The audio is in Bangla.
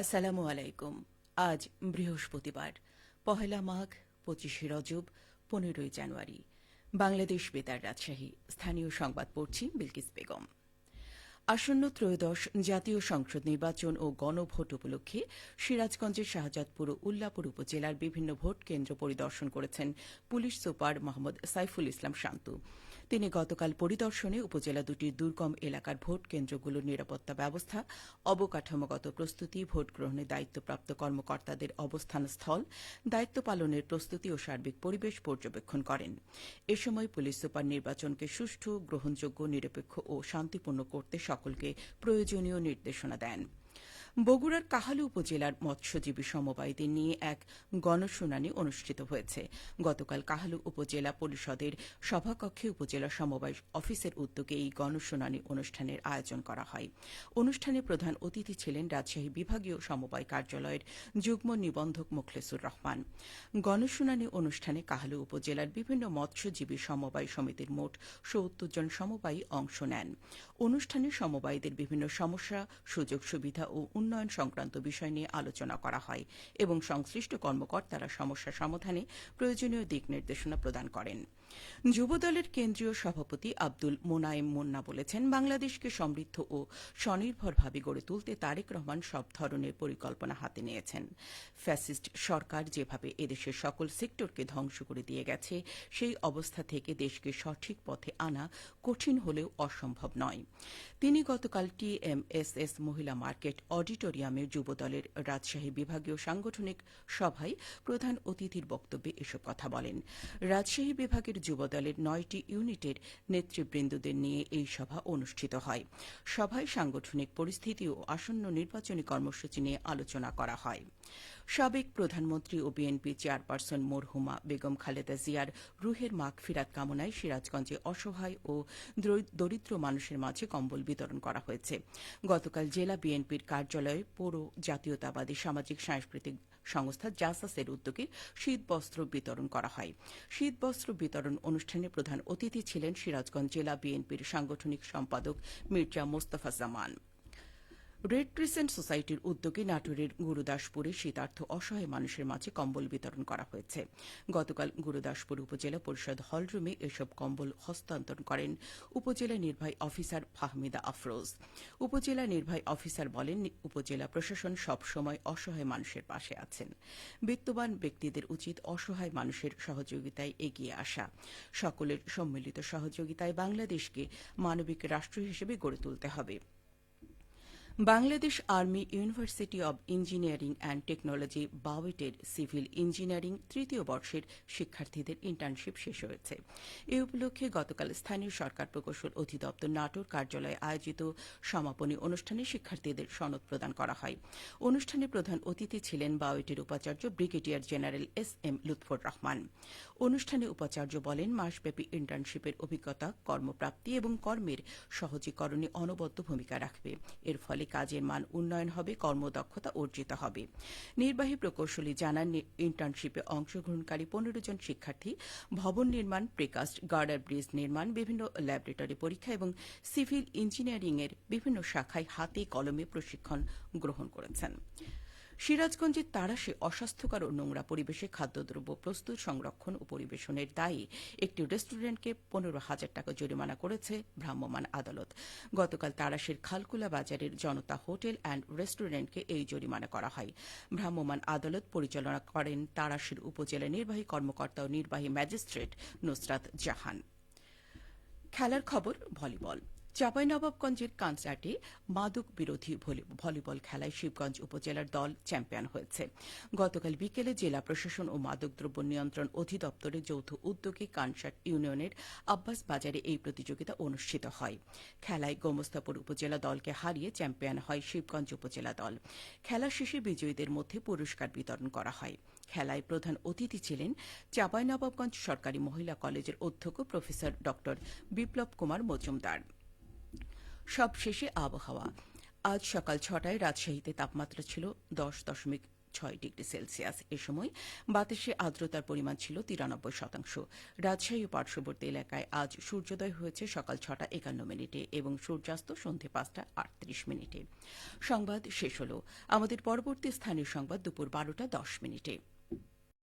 আসসালামু আলাইকুম। আজ বৃহস্পতিবার, পহেলা মাঘ, পঁচিশে রজব, পনেরোই জানুয়ারি। বাংলাদেশ বেতার রাজশাহী। স্থানীয় সংবাদ পড়ছি বিলকিস বেগম। আসন্ন ত্রয়োদশ জাতীয় সংসদ নির্বাচন ও গণভোট উপলক্ষে সিরাজগঞ্জের শাহজাদপুর ও উল্লাপুর উপজেলার বিভিন্ন ভোট কেন্দ্র পরিদর্শন করেছেন পুলিশ সুপার মোহাম্মদ সাইফুল ইসলাম শান্তু। তিনি গতকাল পরিদর্শনে উপজেলা দুটির দুর্গম এলাকার ভোট কেন্দ্রগুলোর নিরাপত্তা ব্যবস্থা, অবকাঠামোগত প্রস্তুতি, ভোট গ্রহণে দায়িত্বপ্রাপ্ত কর্মকর্তাদের অবস্থান স্থল দায়িত্ব পালনের প্রস্তুতি ও সার্বিক পরিবেশ পর্যবেক্ষণ করেন। এ সময় পুলিশ সুপার নির্বাচনকে সুষ্ঠু, গ্রহণযোগ্য, নিরপেক্ষ ও শান্তিপূর্ণ করতে সকলকে প্রয়োজনীয় নির্দেশনা দেন। বগুড়ার কাহালু উপজেলার মৎস্যজীবী সমবায়দের নিয়ে এক গণশুনানি অনুষ্ঠিত হয়েছে। গতকাল কাহালু উপজেলা পরিষদের সভাকক্ষে উপজেলা সমবায় অফিসের উদ্যোগে এই গণশুনানি অনুষ্ঠানের আয়োজন করা হয়। অনুষ্ঠানে প্রধান অতিথি ছিলেন রাজশাহী বিভাগীয় সমবায় কার্যালয়ের যুগ্ম নিবন্ধক মুখলেসুর রহমান। গণশুনানি অনুষ্ঠানে কাহালু উপজেলার বিভিন্ন মৎস্যজীবী সমবায় সমিতির মোট সত্তর জন সমবায়ী অংশ নেন। অনুষ্ঠানে সমবায়ীদের বিভিন্ন সমস্যা সুযোগ সুবিধা ও উন্নয়ন সংক্রান্ত বিষয় নিয়ে আলোচনা করা হয় এবং সংশ্লিষ্ট কর্মকর্তারা সমস্যা সমাধানে প্রয়োজনীয় দিক নির্দেশনা প্রদান করেন। যুবদলের কেন্দ্রীয় সভাপতি আব্দুল মোনায়েম মুন্না বলেছেন, বাংলাদেশকে সমৃদ্ধ ও স্বনির্ভরভাবে গড়ে তুলতে তারেক রহমান সব ধরনের পরিকল্পনা হাতে নিয়েছেন। ফ্যাসিস্ট সরকার যেভাবে এদেশের সকল সেক্টরকে ধ্বংস করে দিয়ে গেছে, সেই অবস্থা থেকে দেশকে সঠিক পথে আনা কঠিন হলেও অসম্ভব নয়। তিনি গতকাল টিএমএসএস মহিলা মার্কেট অডিটোরিয়ামে যুবদলের রাজশাহী বিভাগীয় সাংগঠনিক সভায় প্রধান অতিথির বক্তব্যে এসব কথা বলেন। রাজশাহী বিভাগের যুবদলের নয়টি ইউনিটের নেতৃবৃন্দদের নিয়ে এই সভা অনুষ্ঠিত হয়। সভায় সাংগঠনিক পরিস্থিতি ও আসন্ন নির্বাচনী কর্মসূচি নিয়ে আলোচনা করা হয়। সাবেক প্রধানমন্ত্রী ও বিএনপি চেয়ারপারসন মরহুমা বেগম খালেদা জিয়ার রুহের মাগ ফিরাত কামনায় সিরাজগঞ্জে অসহায় ও দরিদ্র মানুষের মাঝে কম্বল বিতরণ করা হয়েছে। গতকাল জেলা বিএনপির কার্যালয়ে পৌর জাতীয়তাবাদী সামাজিক সাংস্কৃতিক সংস্থা জাসাসের উদ্যোগে শীতবস্ত্র বিতরণ করা হয়। শীতবস্ত্র বিতরণ অনুষ্ঠানে প্রধান অতিথি ছিলেন সিরাজগঞ্জ জেলা বিএনপির সাংগঠনিক সম্পাদক মির্জা মোস্তফা জামান। রেড ক্রিসেন্ট সোসাইটির উদ্যোগে নাটোরের গুরুদাসপুরে শীতার্থ অসহায় মানুষের মাঝে কম্বল বিতরণ করা হয়েছে। গতকাল গুরুদাসপুর উপজেলা পরিষদ হলরুমে এসব কম্বল হস্তান্তর করেন উপজেলা নির্বাহী অফিসার ফাহমিদা আফরোজ। উপজেলা নির্বাহী অফিসার বলেন, উপজেলা প্রশাসন সব সময় অসহায় মানুষের পাশে আছেন। বিত্তবান ব্যক্তিদের উচিত অসহায় মানুষের সহযোগিতায় এগিয়ে আসা। সকলের সম্মিলিত সহযোগিতায় বাংলাদেশকে মানবিক রাষ্ট্র হিসেবে গড়ে তুলতে হবে। Bangladesh army university of engineering and technology বাওয়েটের civil engineering তৃতীয় বর্ষের শিক্ষার্থীদের ইন্টার্নশিপ শেষ হয়েছে। এ উপলক্ষে গতকাল স্থানীয় সরকার প্রকৌশল অধিদপ্তর নাটোর কার্যালয়ে আয়োজিত সমাপনী অনুষ্ঠানে শিক্ষার্থীদের সনদ প্রদান করা হয়। অনুষ্ঠানে প্রধান অতিথি ছিলেন বাওয়েটের উপাচার্য brigadier general S M Lutfur Rahman. অনুষ্ঠানে উপাচার্য বলেন, মাসব্যাপী ইন্টার্নশিপের অভিজ্ঞতা, কর্মপ্রাপ্তি এবং কর্মের সহজীকরণে অনবদ্য ভূমিকা রাখবে। এর ফলে কাজের মান উন্নয়ন হবে, কর্মদক্ষতা অর্জিত হবে। নির্বাহী প্রকৌশলী জানান ইন্টার্নশিপে অংশগ্রহণকারী পনেরো জন শিক্ষার্থী, ভবন নির্মাণ প্রিকাস্ট গার্ডার ব্রিজ নির্মাণ, বিভিন্ন ল্যাবরেটরি পরীক্ষা এবং সিভিল ইঞ্জিনিয়ারিং এর বিভিন্ন শাখায় হাতে কলমে প্রশিক্ষণ গ্রহণ করেছেন। সিরাজগঞ্জের তারাশে অস্বাস্থ্যকর ও নোংরা পরিবেশে খাদ্যদ্রব্য প্রস্তুত, সংরক্ষণ ও পরিবেশনের দায়ে একটি রেস্টুরেন্টকে পনেরো হাজার টাকা জরিমানা করেছে ভ্রাম্যমাণ আদালত। গতকাল তারাশের খালকুলা বাজারের জনতা হোটেল অ্যান্ড রেস্টুরেন্টকে এই জরিমানা করা হয়। ভ্রাম্যমাণ আদালত পরিচালনা করেন তারাশের উপজেলা নির্বাহী কর্মকর্তা ও নির্বাহী ম্যাজিস্ট্রেট নুসরাত জাহান। খেলার খবর, ভলিবল। চাঁপাইনবাবগঞ্জের কানসার্টে মাদক বিরোধী ভলিবল খেলায় শিবগঞ্জ উপজেলার দল চ্যাম্পিয়ন হয়েছে। গতকাল বিকেলে জেলা প্রশাসন ও মাদকদ্রব্য নিয়ন্ত্রণ অধিদপ্তরের যৌথ উদ্যোগে কানসার্ট ইউনিয়নের আব্বাস বাজারে এই প্রতিযোগিতা অনুষ্ঠিত হয়। খেলায় গোমস্তাপুর উপজেলা দলকে হারিয়ে চ্যাম্পিয়ন হয় শিবগঞ্জ উপজেলা দল। খেলা শেষে বিজয়ীদের মধ্যে পুরস্কার বিতরণ করা হয়। খেলায় প্রধান অতিথি ছিলেন চাঁপাইনবাবগঞ্জ সরকারি মহিলা কলেজের অধ্যক্ষ প্রফেসর ড বিপ্লব কুমার মজুমদার। সবশেষে আবহাওয়া। আজ সকাল ছটায় রাজশাহীতে তাপমাত্রা ছিল দশ দশমিক ছয় ডিগ্রি সেলসিয়াস। এ সময় বাতাসে আর্দ্রতার পরিমাণ ছিল তিরানব্বই শতাংশ। রাজশাহী ও পার্শ্ববর্তী এলাকায় আজ সূর্যোদয় হয়েছে সকাল ছটা একান্ন মিনিটে এবং সূর্যাস্ত সন্ধে পাঁচটা আটত্রিশ মিনিটে। সংবাদ শেষ হল। আমাদের পরবর্তী স্থানীয় সংবাদ দুপুর বারোটা দশ মিনিটে।